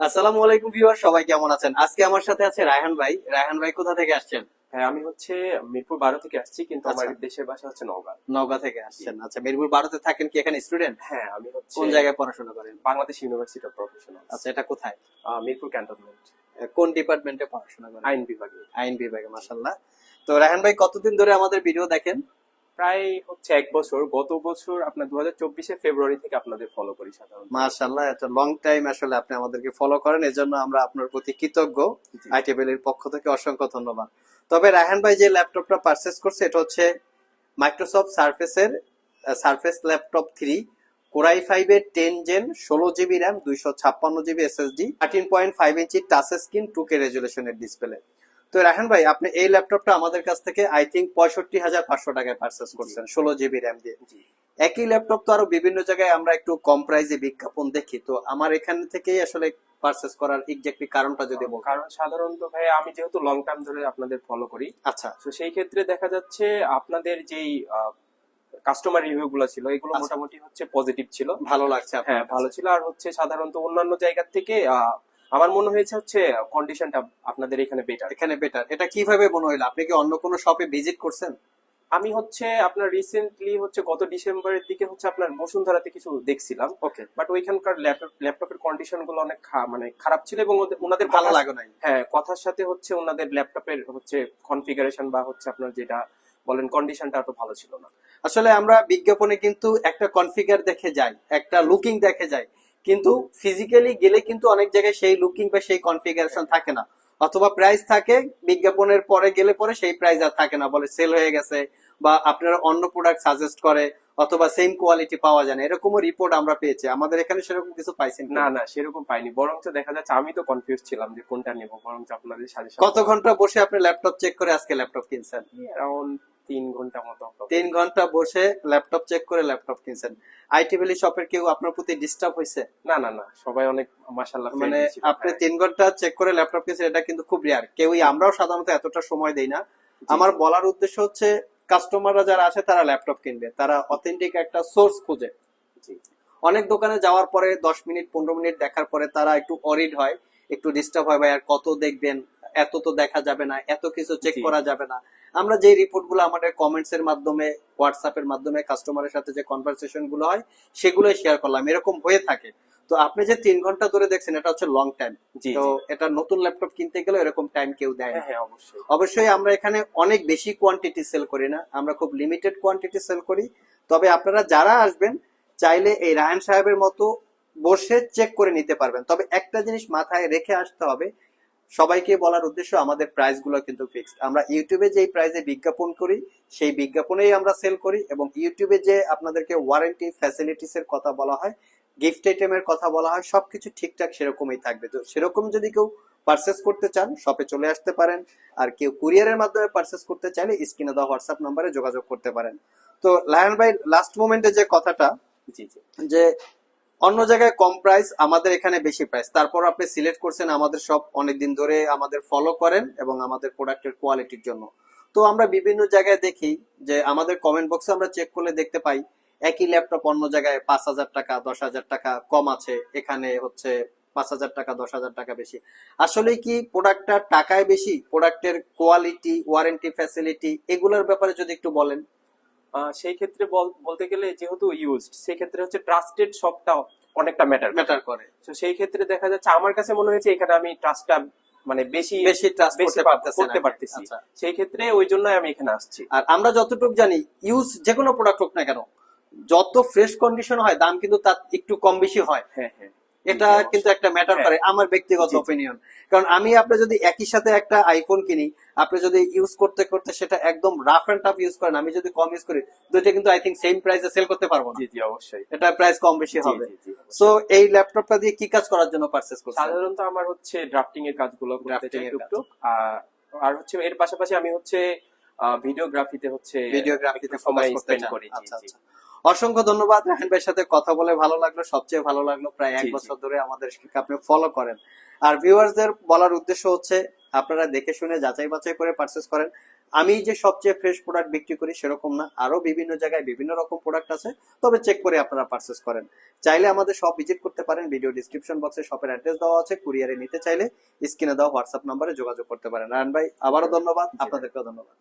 আসসালামু আলাইকুম ভিউয়ার সবাই কেমন আছেন? আজকে আমার সাথে আছে রায়হান ভাই। রায়হান ভাই কোথা থেকে আসছেন? হ্যাঁ আমি হচ্ছে মিরপুর বারো থেকে আসছি কিন্তু আমার আচ্ছা। দেশের বাসা হচ্ছে নওগাঁ। নওগাঁ থেকে আসছেন। আচ্ছা মিরপুর বারোতে থাকেন কি এখানে স্টুডেন্ট হ্যাঁ আমি হচ্ছে কোন জায়গায় পড়াশোনা করেন? বাংলাদেশ ইউনিভার্সিটি অফ প্রফেশনাল আচ্ছা এটা কোথায়? মিরপুর ক্যান্টনমেন্ট। কোন ডিপার্টমেন্টে পড়াশোনা করেন? আইন বিভাগে। আইন বিভাগে মাসাল্লাহ তো রায়হান ভাই কতদিন ধরে আমাদের ভিডিও দেখেন? প্রায় হচ্ছে এক বছর গত বছর আপনার দু হাজার ফেব্রুয়ারি থেকে আপনাদের ফলো করি সাধারণত। মাশাল্লাহ লং টাইম আসলে আপনি আমাদেরকে ফলো করেন এজন্য আমরা আপনার প্রতি কৃতজ্ঞ। এর পক্ষ থেকে অসংখ্য ধন্যবাদ। তবে রায়হান ভাই যে ল্যাপটপটা পারচেস করছে এটা হচ্ছে Microsoft সার্ফেসের Surface laptop three core i five এর টেন জেন ষোলো জিবি র্যাম দুইশো ছাপ্পান্ন GB S S SSD thirteen point five inch touch screen two K রেজুলেশনের display তো রাহান ভাই আপনি এই ল্যাপটপটা আমাদের কাছ থেকে আই থিঙ্ক পঁয়ষট্টি হাজার পাঁচশো টাকায় পারচেস করছেন ষোলো জিবি র্যাম দিয়ে। একই ল্যাপটপ তো আরও বিভিন্ন জায়গায় আমরা একটু কম প্রাইসে বিজ্ঞাপন দেখি তো আমার এখান থেকেই আসলে পারচেস করার এক্স্যাক্টলি কারণটা যদি বল কারণ সাধারণত ভাই আমি যেহেতু লং টার্ম ধরে আপনাদের ফলো করি আচ্ছা। তো সেই ক্ষেত্রে দেখা যাচ্ছে আপনাদের যেই কাস্টমার রিভিউ গুলো ছিল এগুলো আচ্ছা। মোটামুটি হচ্ছে পজিটিভ ছিল। ভালো লাগছে হ্যাঁ ভালো ছিল। আর হচ্ছে সাধারণত অন্যান্য জায়গা থেকে আহ, আমার মনে হয়েছে হচ্ছে কন্ডিশনটা আপনাদের এখানে বেটার এখানে বেটার এটা কীভাবে মনে হইল? আপনি কি অন্য কোনো শপে ভিজিট করছেন? আমি হচ্ছে আপনার রিসেন্টলি হচ্ছে গত ডিসেম্বরের দিকে হচ্ছে আপনার বসুন্ধরাতে কিছু দেখছিলাম। ওকে বাট ওইখানকার ল্যাপটপের কন্ডিশনগুলো অনেক মানে খারাপ ছিল এবং ওনাদের ভালো লাগে নাই। হ্যাঁ কথার সাথে হচ্ছে ওনাদের ল্যাপটপের হচ্ছে কনফিগারেশন বা হচ্ছে আপনার যেটা বলেন কন্ডিশনটা এত ভালো ছিল না। আসলে আমরা বিজ্ঞাপনে কিন্তু একটা কনফিগার দেখে যাই একটা লুকিং দেখে যাই। কিন্তু ফিজিক্যালি গেলে কিন্তু অনেক জায়গায় সেই লুকিং বা সেই কনফিগারেশন থাকে না। অথবা প্রাইস থাকে, বিজ্ঞাপনের পরে গেলে পরে সেই প্রাইস আর থাকে না। বলে সেল হয়ে গেছে বা আপনারা অন্য প্রোডাক্ট সাজেস্ট করে অথবা সেম কোয়ালিটি পাওয়া যায় না। এরকমও রিপোর্ট আমরা পেয়েছি। আমাদের এখানে সেরকম কিছু পাইছেন না না সেরকম পাইনি। বরঞ্চ দেখা যাচ্ছে আমি তো কনফিউজ ছিলাম যে কোনটা নেব। বরঞ্চ আপনাদের সাজেশন কত ঘণ্টা বসে আপনি ল্যাপটপ চেক করে আজকে ল্যাপটপ কিনছেন? অ্যারাউন্ড তিন ঘণ্টা মতো তিন ঘণ্টা বসে ল্যাপটপ চেক করে ল্যাপটপ কিনছেন। আইটি ভ্যালি শপের কেউ আপনার প্রতি ডিস্টার্ব হয়েছে? না না না সবাই অনেক মাশাল্লাহ মানে আপনি হ্যাঁ। তিন ঘণ্টা চেক করে ল্যাপটপ কিনছেন এটা কিন্তু খুব রেয়ার কেউই আমরাও সাধারণত এতটা সময় দেই না। আমার বলার উদ্দেশ্য হচ্ছে কাস্টমাররা যারা আছে তারা ল্যাপটপ কিনবে। তারা অথেন্টিক একটা সোর্স খুঁজে। অনেক দোকানে যাওয়ার পরে দশ মিনিট পনেরো মিনিট দেখার পরে তারা একটু অরিড হয় একটু ডিস্টার্ব হয় ভাই আর কত দেখবেন? এত তো দেখা যাবে না এত কিছু চেক করা যাবে না। আমরা যে রিপোর্টগুলো আমাদের কমেন্টস এর মাধ্যমে হোয়াটসঅ্যাপের মাধ্যমে কাস্টমারের সাথে যে কনভারসেশনগুলো হয় সেগুলো শেয়ার করলাম। এরকম হয়ে থাকে। তো আপনি যে তিন ঘণ্টা ধরে দেখছেন এটা হচ্ছে লং টাইম তো এটা নতুন ল্যাপটপ কিনতে গেলে এরকম টাইম কেউ দেয় না। হ্যাঁ হ্যাঁ অবশ্যই। অবশ্যই আমরা এখানে অনেক বেশি কোয়ান্টিটি সেল করি না। আমরা খুব লিমিটেড কোয়ান্টিটি সেল করি। তবে আপনারা যারা আসবেন চাইলে এই রায়ন সাহেবের মতো বসে চেক করে নিতে পারবেন। তবে একটা জিনিস মাথায় রেখে আসতে হবে সবাইকে বলার উদ্দেশ্য আমাদের প্রাইসগুলো কিন্তু ফিক্সড আমরা ইউটিউবে যেই প্রাইসে বিজ্ঞাপন করি সেই বিজ্ঞাপনেই আমরা সেল করি এবং ইউটিউবে যে আপনাদেরকে ওয়ারেন্টি ফ্যাসিলিটিস এর কথা বলা হয় গিফট আইটেমের কথা বলা হয় সবকিছু ঠিকঠাক সেরকমই থাকবে। তো সেরকম যদি কেউ পারচেস করতে চান শপে চলে আসতে পারেন আর কেউ কুরিয়ারের মাধ্যমে পারচেস করতে চাইলে স্ক্রিনে দেওয়া হোয়াটসঅ্যাপ নাম্বারে যোগাযোগ করতে পারেন। তো লায়ন ভাই লাস্ট মোমেন্টে যে কথাটা জি জি। যে অন্য জায়গায় কম প্রাইস আমাদের এখানে বেশি প্রাইস তারপর আপনি সিলেক্ট করছেন আমাদের সব অনেকদিন ধরে আমাদের ফলো করেন এবং আমাদের প্রোডাক্টের কোয়ালিটির জন্য। তো আমরা বিভিন্ন জায়গায় দেখি যে আমাদের কমেন্ট বক্সে আমরা চেক করলে দেখতে পাই, একই ল্যাপটপ অন্য জায়গায় পাঁচ হাজার টাকা, দশ হাজার টাকা কম আছে, এখানে হচ্ছে পাঁচ হাজার টাকা, দশ হাজার টাকা বেশি। আসলে কি প্রোডাক্টটা টাকায় বেশি? প্রোডাক্টের কোয়ালিটি ওয়ারেন্টি ফ্যাসিলিটি এগুলোর ব্যাপারে যদি একটু বলেন। সেই ক্ষেত্রে বলতে গেলে যেহেতু ইউজড সেই ক্ষেত্রে হচ্ছে ট্রাস্টেড শপটা অনেকটা ম্যাটার ম্যাটার করে। তো সেই ক্ষেত্রে দেখা যাচ্ছে আমার কাছে মনে হয়েছে এখানে আমি ট্রাস্টটা মানে বেশি বেশি ট্রাস্ট করতে পা- পারতেছেন করতে পারতেছি। আচ্ছা। সেই ক্ষেত্রে ওই জন্যই আমি এখানে আসছি। আর আমরা যতটুকু জানি ইউজ যে কোনো প্রোডাক্ট হোক না কেন যত ফ্রেশ কন্ডিশন হয় দাম কিন্তু তার একটু কম বেশি হয়। হ্যাঁ হ্যাঁ। এটা কিন্তু একটা ম্যাটার। করে আমার ব্যক্তিগত। অপিনিয়ন কারণ আমি আপনি যদি একই সাথে একটা আইফোন কিনি আপনি যদি ইউজ করতে করতে সেটা একদম রাফ এন্ড টাফ ইউজ করেন আমি যদি কম ইউজ করি দুইটা কিন্তু আই থিঙ্ক সেম প্রাইসে সেল করতে পারব না। জি জি অবশ্যই। এটা প্রাইস কম বেশি হবে। সো এই ল্যাপটপটা দিয়ে কি কাজ করার জন্য পারচেস করছেন? সাধারণত আমার হচ্ছে ড্রাফটিং এর কাজগুলো করতে চাই এর টুকটুক। আর- হচ্ছে এর পাশাপাশি আমি হচ্ছে ভিডিওগ্রাফিতে হচ্ছে ভিডিওগ্রাফিতে সময় স্পেন্ড করি। জি, আচ্ছা, জি। অসংখ্য ধন্যবাদ রাহেন ভাইয়ের সাথে কথা বলে ভালো লাগল সবচেয়ে ভালো লাগল। প্রায় এক। বছর ধরে আমাদের আপনি ফলো করেন। আর ভিউয়ার্সদের বলার উদ্দেশ্য হচ্ছে আপনারা দেখে শুনে যাচাই বাছাই করে পারচেস করেন। আমি যে সবচেয়ে ফ্রেশ প্রোডাক্ট বিক্রি করি সেরকম না আরও বিভিন্ন জায়গায় বিভিন্ন রকম প্রোডাক্ট আছে তবে চেক করে আপনারা পারচেস করেন। চাইলে আমাদের সব ভিজিট করতে পারেন ভিডিও ডিসক্রিপশন বক্সে শপের অ্যাড্রেস দেওয়া আছে কুরিয়ারে নিতে চাইলে স্ক্রিনে দেওয়া হোয়াটসঅ্যাপ নাম্বারে যোগাযোগ করতে পারেন। রায়ন ভাই আবারও ধন্যবাদ আপনাদেরকেও ধন্যবাদ।